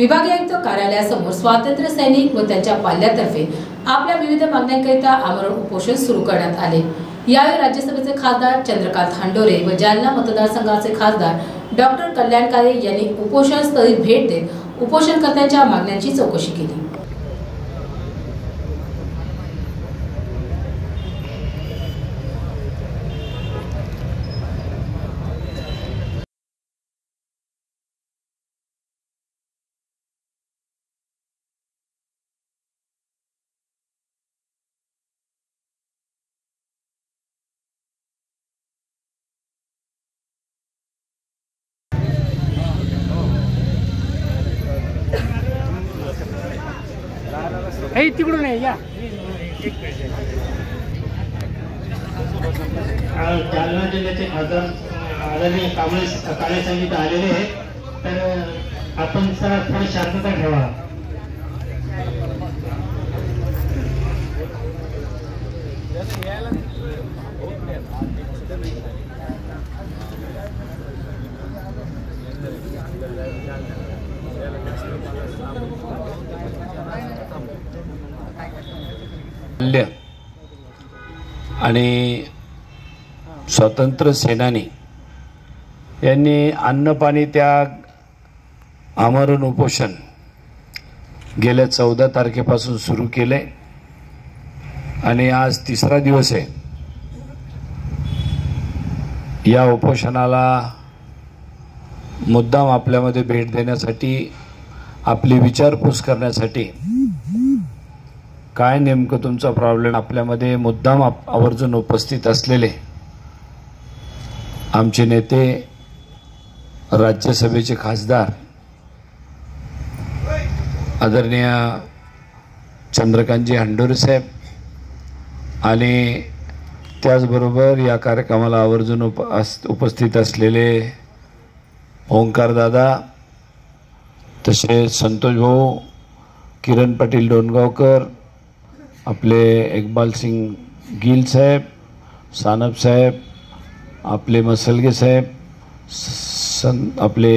विभागीय आयुक्त कार्यालयासमोर स्वातंत्र्य सैनिक व त्यांच्या पाल्यातर्फे आपल्या विविध मागण्यांकरिता आमरण उपोषण सुरू करण्यात आले. यावेळी राज्यसभेचे खासदार चंद्रकांत हांडोरे व जालना मतदारसंघाचे खासदार डॉक्टर कल्याणकारे यांनी यांनी उपोषणस्थळी भेट देत उपोषणकर्त्यांच्या मागण्यांची चौकशी केली. हे तिकडून आहे या. जालना जिल्ह्याचे खासदार आदरणीय कांबळे काळे संगीत आलेले आहेत. तर आपण सर थोडी शांतता ठेवा. मूल्य आणि स्वातंत्र्य सेनानी यांनी अन्न पाणी त्याग आमरण उपोषण गेल्या चौदा तारखेपासून सुरू केले आणि आज तिसरा दिवस आहे. या उपोषणाला मुद्दाम आपल्यामध्ये भेट देण्यासाठी आपली विचारपूस करण्यासाठी काय नेमकं तुमचा प्रॉब्लेम आपल्यामध्ये मुद्दाम आप- आवर्जून उपस्थित असलेले आमचे नेते राज्यसभेचे खासदार आदरणीय चंद्रकांतजी हंडोरे साहेब आणि त्याचबरोबर या कार्यक्रमाला आवर्जून उप अस- उपस्थित असलेले ओंकारदादा तसेच संतोष भाऊ किरण पाटील डोणगावकर आपले इकबाल सिंग गिल साहेब सानप साहेब आपले मसलगे साहेब सन आपले